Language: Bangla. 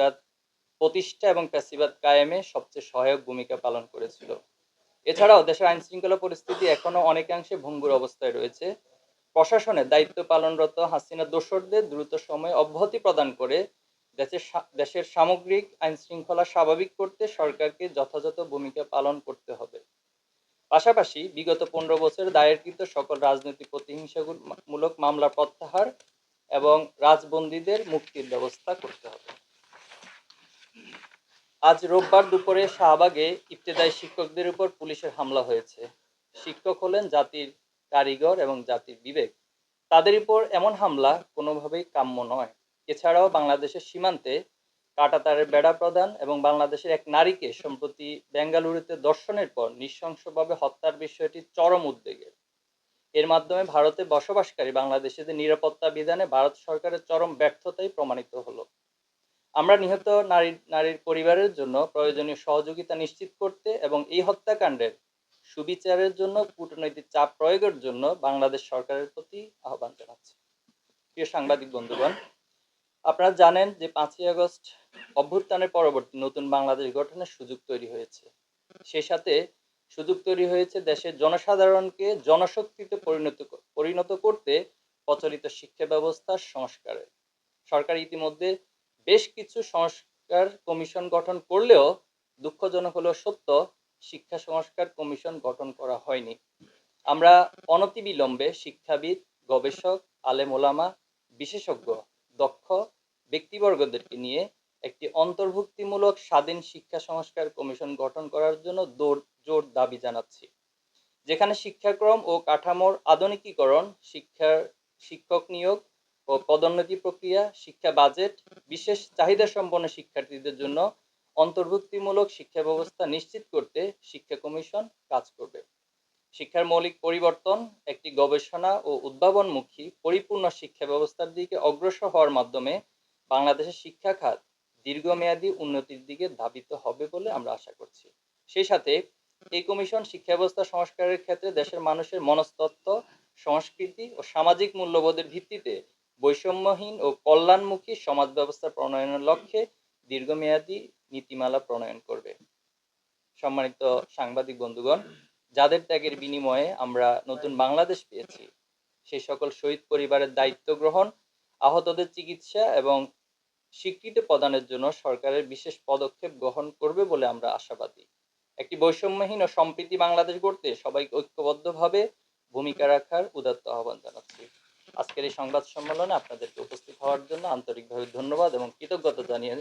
ফ্যাসিবাদ প্রতিষ্ঠা এবং ফ্যাসিবাদ কায়েমে সবচেয়ে সহায়ক ভূমিকা পালন করেছিল। এছাড়াও দেশের আইন শৃঙ্খলা পরিস্থিতি এখনও অনেকাংশে ভঙ্গুর অবস্থায় রয়েছে। প্রশাসনে দায়িত্ব পালনরত হাসিনা দোসরদের দ্রুত সময়ে অব্যাহতি প্রদান করে দেশের দেশের সামগ্রিক আইন শৃঙ্খলা স্বাভাবিক করতে সরকারকে যথাযথ ভূমিকা পালন করতে হবে। পাশাপাশি বিগত পনেরো বছর দায়েরকৃত সকল রাজনৈতিক প্রতিহিংসামূলক মামলা প্রত্যাহার এবং রাজবন্দীদের মুক্তির ব্যবস্থা করতে হবে। আজ রোববার দুপুরে শাহবাগে ইবতেদায়ী শিক্ষকদের উপর পুলিশের হামলা হয়েছে। শিক্ষক হলেন জাতির কারিগর এবং জাতির বিবেক। তাদের উপর এমন হামলা কোনোভাবেই কাম্য নয়। এছাড়াও বাংলাদেশের সীমান্তে কাটাতারের বেড়া প্রদান এবং বাংলাদেশের এক নারীকে সম্প্রতি বেঙ্গালুরুতে দর্শনের পর নৃশংসভাবে হত্যার বিষয়টি চরম উদ্বেগের এর মাধ্যমে ভারতে বসবাসকারী বাংলাদেশিদের নিরাপত্তা বিধানে ভারত সরকারের চরম ব্যর্থতাই প্রমাণিত হলো। আমরা নিহত নারী, নারীর পরিবারের জন্য প্রয়োজনীয় সহযোগিতা নিশ্চিত করতে এবং এই হত্যাকাণ্ডের সুবিচারের জন্য কূটনৈতিক চাপ প্রয়োগের জন্য বাংলাদেশ সরকারের প্রতি আহ্বান জানাচ্ছি। প্রিয় সাংবাদিক বন্ধুগণ, আপনারা জানেন যে পাঁচই আগস্ট অভ্যুত্থানের পরবর্তী নতুন বাংলাদেশ গঠনের সুযোগ তৈরি হয়েছে। সেই সাথে সুযোগ তৈরি হয়েছে দেশের জনসাধারণকে জনশক্তিতে পরিণত পরিণত করতে প্রচলিত শিক্ষা ব্যবস্থার সংস্কারে। সরকার ইতিমধ্যে বেশ কিছু সংস্কার কমিশন গঠন করলেও দুঃখজনক হলেও সত্য, শিক্ষা সংস্কার কমিশন গঠন করা হয়নি। আমরা অনতিবিলম্বে শিক্ষাবিদ, গবেষক, আলেম ওলামা, বিশেষজ্ঞ, দক্ষ ব্যক্তিবর্গদেরকে নিয়ে একটি অন্তর্ভুক্তিমূলক স্বাধীন শিক্ষা সংস্কার কমিশন গঠন করার জন্য জোর দাবি জানাচ্ছি। যেখানে শিক্ষাক্রম ও কাঠামোর আধুনিকীকরণ, শিক্ষার শিক্ষক নিয়োগ ও পদোন্নতি প্রক্রিয়া, শিক্ষা বাজেট, বিশেষ চাহিদা সম্পন্ন শিক্ষার্থীদের জন্য অন্তর্ভুক্তিমূলক শিক্ষা ব্যবস্থা নিশ্চিত করতে শিক্ষা কমিশন কাজ করবে। শিক্ষার মৌলিক পরিবর্তন, একটি গবেষণা ও উদ্ভাবনমুখী পরিপূর্ণ শিক্ষা ব্যবস্থার দিকে অগ্রসর হওয়ার মাধ্যমে বাংলাদেশের শিক্ষা খাত দীর্ঘমেয়াদী উন্নতির দিকে ধাবিত হবে বলে আমরা আশা করছি। সেই সাথে এই কমিশন শিক্ষা ব্যবস্থা সংস্কারের ক্ষেত্রে দেশের মানুষের মনস্তত্ত্ব, সংস্কৃতি ও সামাজিক মূল্যবোধের ভিত্তিতে বৈষম্যহীন ও কল্যাণমুখী সমাজ ব্যবস্থা প্রণয়নের লক্ষ্যে দীর্ঘমেয়াদী নীতিমালা প্রণয়ন করবে। সম্মানিত সাংবাদিক বন্ধুগণ, যাদের ত্যাগের বিনিময়ে আমরা নতুন বাংলাদেশ পেয়েছি সেই সকল শহীদ পরিবারের দায়িত্ব গ্রহণ, আহতদের চিকিৎসা এবং স্বীকৃতি প্রদানের জন্য সরকারের বিশেষ পদক্ষেপ গ্রহণ করবে বলে আমরা আশাবাদী। একটি বৈষম্যহীন ও সম্প্রীতি বাংলাদেশ গড়তে সবাইকে ঐক্যবদ্ধভাবে ভূমিকা রাখার উদাত্ত আহ্বান জানাচ্ছি। আজকের এই সংবাদ সম্মেলনে আপনাদেরকে উপস্থিত হওয়ার জন্য আন্তরিকভাবে ধন্যবাদ এবং কৃতজ্ঞতা জানিয়ে